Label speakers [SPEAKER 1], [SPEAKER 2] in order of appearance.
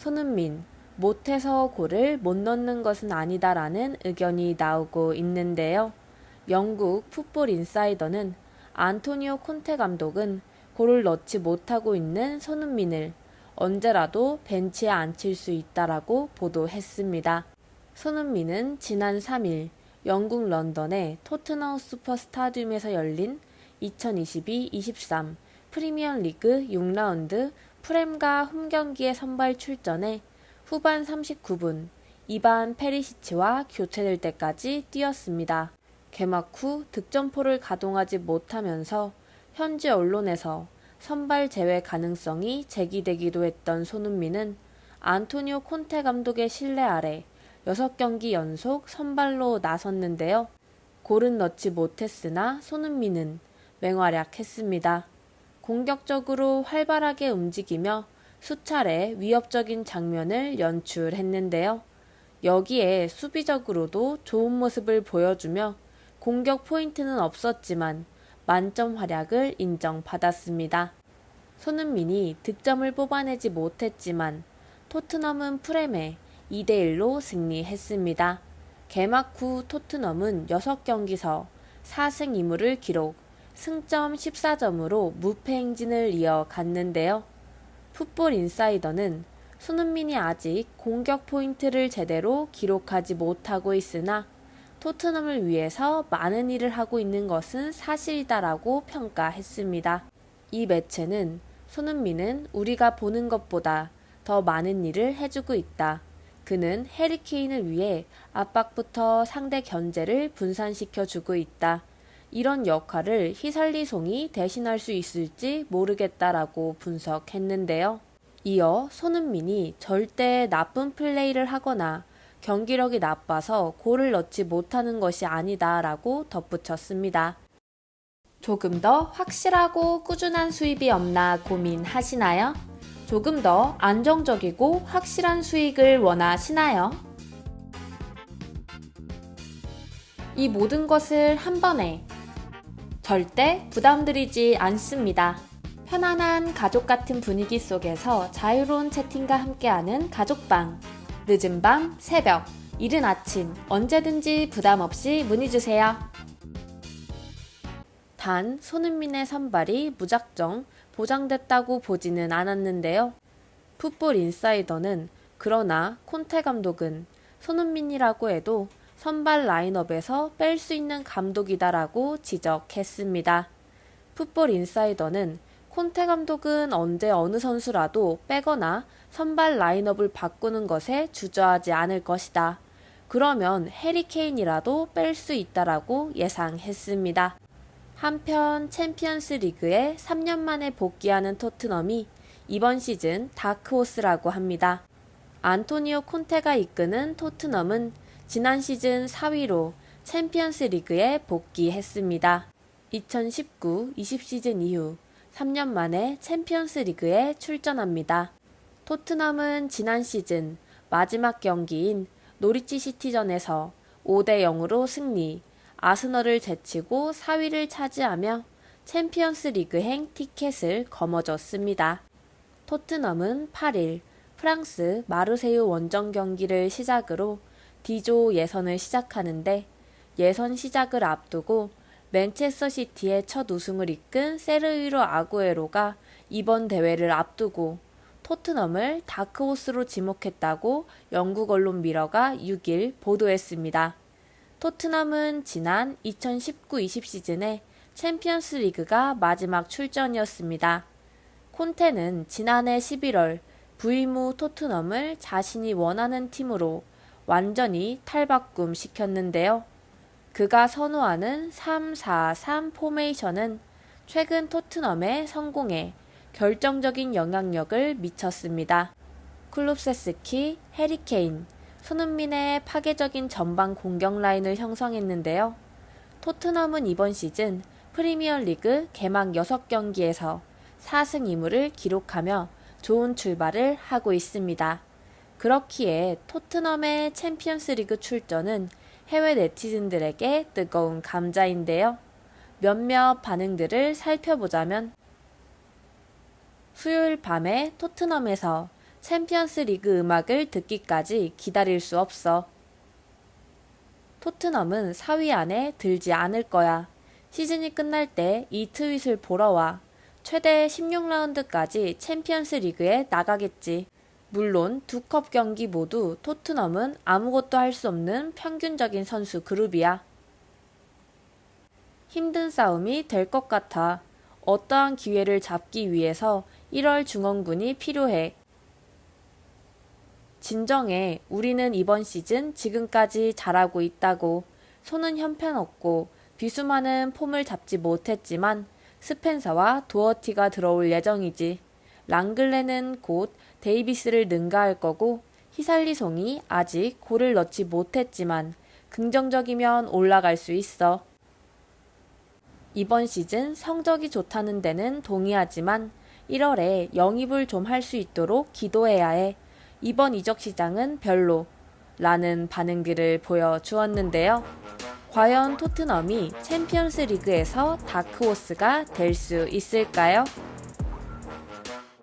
[SPEAKER 1] 손흥민, 못해서 골을 못 넣는 것은 아니다라는 의견이 나오고 있는데요. 영국 풋볼 인사이더는 안토니오 콘테 감독은 골을 넣지 못하고 있는 손흥민을 언제라도 벤치에 앉힐 수 있다라고 보도했습니다. 손흥민은 지난 3일 영국 런던의 토트넘 슈퍼 스타디움에서 열린 2022-23 프리미어 리그 6라운드 프렘과 홈경기에 선발 출전해 후반 39분 이반 페리시치와 교체될 때까지 뛰었습니다. 개막 후 득점포를 가동하지 못하면서 현지 언론에서 선발 제외 가능성이 제기되기도 했던 손흥민은 안토니오 콘테 감독의 신뢰 아래 6경기 연속 선발로 나섰는데요. 골은 넣지 못했으나 손흥민은 맹활약했습니다. 공격적으로 활발하게 움직이며 수차례 위협적인 장면을 연출했는데요. 여기에 수비적으로도 좋은 모습을 보여주며 공격 포인트는 없었지만 만점 활약을 인정받았습니다. 손흥민이 득점을 뽑아내지 못했지만 토트넘은 프렘에 2대1로 승리했습니다. 개막 후 토트넘은 6경기서 4승 2무를 기록, 승점 14점으로 무패 행진을 이어 갔는데요. 풋볼 인사이더는 손흥민이 아직 공격 포인트를 제대로 기록하지 못하고 있으나 토트넘을 위해서 많은 일을 하고 있는 것은 사실이다라고 평가했습니다. 이 매체는 손흥민은 우리가 보는 것보다 더 많은 일을 해주고 있다. 그는 해리케인을 위해 압박부터 상대 견제를 분산시켜 주고 있다. 이런 역할을 히살리송이 대신할 수 있을지 모르겠다라고 분석했는데요. 이어 손흥민이 절대 나쁜 플레이를 하거나 경기력이 나빠서 골을 넣지 못하는 것이 아니다라고 덧붙였습니다. 조금 더 확실하고 꾸준한 수입이 없나 고민하시나요? 조금 더 안정적이고 확실한 수익을 원하시나요? 이 모든 것을 한 번에 절대 부담드리지 않습니다. 편안한 가족 같은 분위기 속에서 자유로운 채팅과 함께하는 가족방. 늦은 밤, 새벽, 이른 아침, 언제든지 부담 없이 문의 주세요. 단, 손흥민의 선발이 무작정 보장됐다고 보지는 않았는데요. 풋볼 인사이더는 그러나 콘테 감독은 손흥민이라고 해도 선발 라인업에서 뺄 수 있는 감독이다라고 지적했습니다. 풋볼 인사이더는 콘테 감독은 언제 어느 선수라도 빼거나 선발 라인업을 바꾸는 것에 주저하지 않을 것이다. 그러면 해리 케인이라도 뺄 수 있다라고 예상했습니다. 한편 챔피언스 리그에 3년 만에 복귀하는 토트넘이 이번 시즌 다크호스라고 합니다. 안토니오 콘테가 이끄는 토트넘은 지난 시즌 4위로 챔피언스 리그에 복귀했습니다. 2019-20 시즌 이후 3년 만에 챔피언스 리그에 출전합니다. 토트넘은 지난 시즌 마지막 경기인 노리치 시티전에서 5대 0으로 승리, 아스널을 제치고 4위를 차지하며 챔피언스 리그행 티켓을 거머쥐었습니다. 토트넘은 8일 프랑스 마르세유 원정 경기를 시작으로 D조 예선을 시작하는데 예선 시작을 앞두고 맨체스터 시티의 첫 우승을 이끈 세르위로 아구에로가 이번 대회를 앞두고 토트넘을 다크호스로 지목했다고 영국 언론 미러가 6일 보도했습니다. 토트넘은 지난 2019-20 시즌에 챔피언스 리그가 마지막 출전이었습니다. 콘테는 지난해 11월 부임 후 토트넘을 자신이 원하는 팀으로 완전히 탈바꿈 시켰는데요. 그가 선호하는 3-4-3 포메이션은 최근 토트넘의 성공에 결정적인 영향력을 미쳤습니다. 클롭세스키, 해리케인, 손흥민의 파괴적인 전방 공격 라인을 형성했는데요. 토트넘은 이번 시즌 프리미어 리그 개막 6경기에서 4승 2무를 기록하며 좋은 출발을 하고 있습니다. 그렇기에 토트넘의 챔피언스 리그 출전은 해외 네티즌들에게 뜨거운 감자인데요. 몇몇 반응들을 살펴보자면 수요일 밤에 토트넘에서 챔피언스 리그 음악을 듣기까지 기다릴 수 없어. 토트넘은 4위 안에 들지 않을 거야. 시즌이 끝날 때 이 트윗을 보러 와. 최대 16라운드까지 챔피언스 리그에 나가겠지. 물론 두 컵 경기 모두 토트넘은 아무것도 할 수 없는 평균적인 선수 그룹이야. 힘든 싸움이 될 것 같아. 어떠한 기회를 잡기 위해서 1월 중원군이 필요해. 진정해. 우리는 이번 시즌 지금까지 잘하고 있다고. 손은 형편없고 비수만은 폼을 잡지 못했지만 스펜서와 도어티가 들어올 예정이지. 랑글레는 곧 데이비스를 능가할 거고 히살리송이 아직 골을 넣지 못했지만 긍정적이면 올라갈 수 있어. 이번 시즌 성적이 좋다는 데는 동의하지만 1월에 영입을 좀 할 수 있도록 기도해야 해. 이번 이적 시장은 별로. 라는 반응들을 보여주었는데요. 과연 토트넘이 챔피언스 리그에서 다크호스가 될 수 있을까요?